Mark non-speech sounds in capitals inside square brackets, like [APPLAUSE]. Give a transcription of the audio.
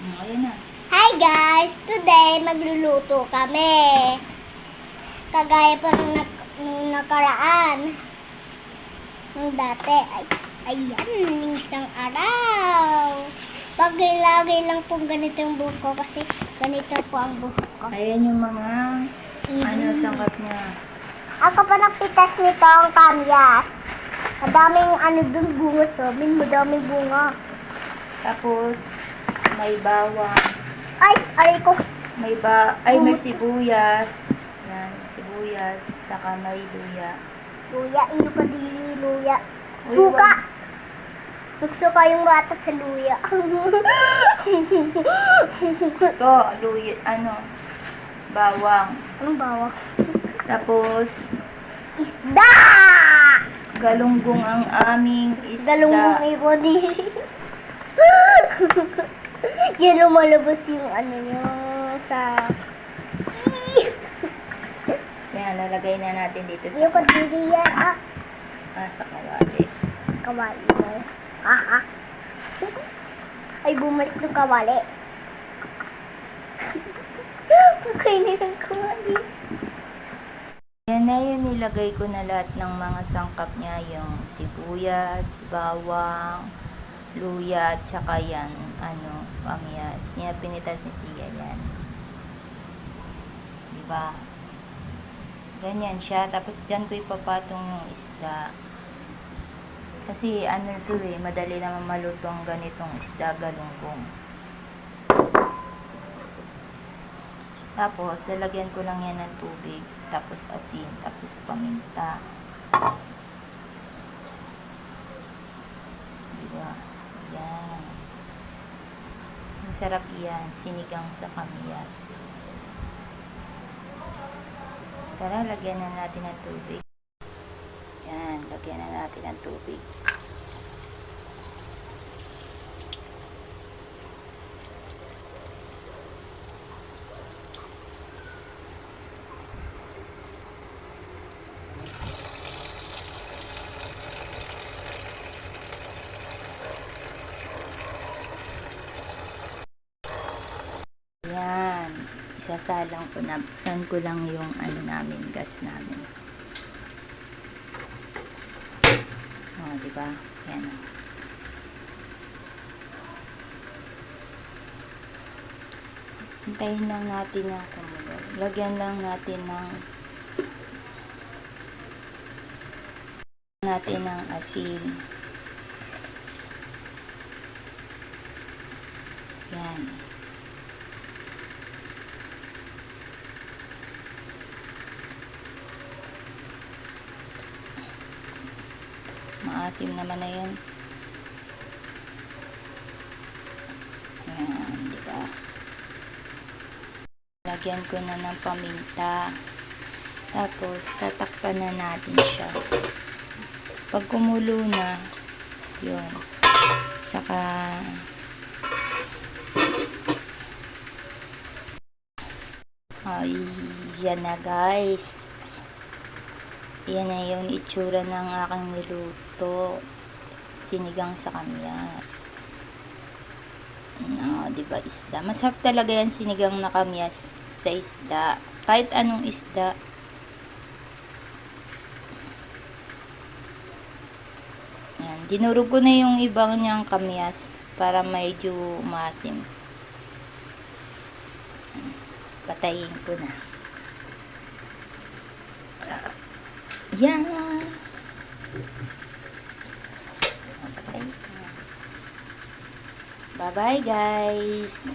Hmm, na. Hi guys! Today, magluluto kami. Kagaya pa nung, nak nung nakaraan. Nung dati. Ay, ayan, isang araw. Pag-lagay lang po ganito yung buhok ko kasi ganito po ang buhok ko. Ayan yung mga Mhm. ano sangkap niya. Ako pa nagpitas nito ang kamyas. Madaming ano dun bunga amin. Madaming bunga. Tapos, may bawang. Ay, aray ko. May ba, ay may sibuyas. Yan, sibuyas. Saka may luya. Luya, iyo ka dili, luya. Uy, Suka! wag- Nagsuka yung bata sa luya. [LAUGHS] Ito, luya, ano, bawang. Anong bawang? Tapos, Isda! galunggong ang aming isda. Galunggong iko dili. [LAUGHS] [LAUGHS] Yan lumalabas yung ano yung sa... [LAUGHS] Yan, lalagay na natin dito sa, ka dili yan. Ah, ah, sa kawali. kawali mo. Ah, ah. [LAUGHS] Ay, bumalik ng kawali. Pagkainin ng kawali. Yan na yun, nilagay ko na lahat ng mga sangkap niya, yung sibuyas, bawang, luya, at saka yan, ano, pamiyas. Yan, pinitas ni Sia yan. Diba? Ganyan siya. Tapos dyan ko ipapatong yung isda. Kasi ano to eh, madali naman maluto ang ganitong isda, galunggong. Tapos, lalagyan ko lang yan ng tubig, tapos asin, tapos paminta. Diba? Yan. Masarap yan, sinigang sa kamiyas. Tara, lagyan na natin ng tubig. Yan, lagyan na natin ng tubig. Yan. Isasalang ko na. Buksan ko lang yung ano namin, gas namin. Oh, di ba? Yan. oh. Hintayin lang natin ng kumulo. Lagyan lang natin ng natin ng asin. Yan. Maasim naman na yan. Ayan, di? Lagyan ko na ng paminta. Tapos, tatakpan na natin siya. Pag kumulo na, yun. Saka, ay, yan na guys. Yan na yung itsura ng aking niluto. Sinigang sa kamyas. No, di ba isda? Masarap talaga yan sinigang na kamyas sa isda. Kahit anong isda. Yan. Dinurog ko na yung ibang niyang kamyas para medyo masim. Patayin ko na. Yan. Bye-bye, guys.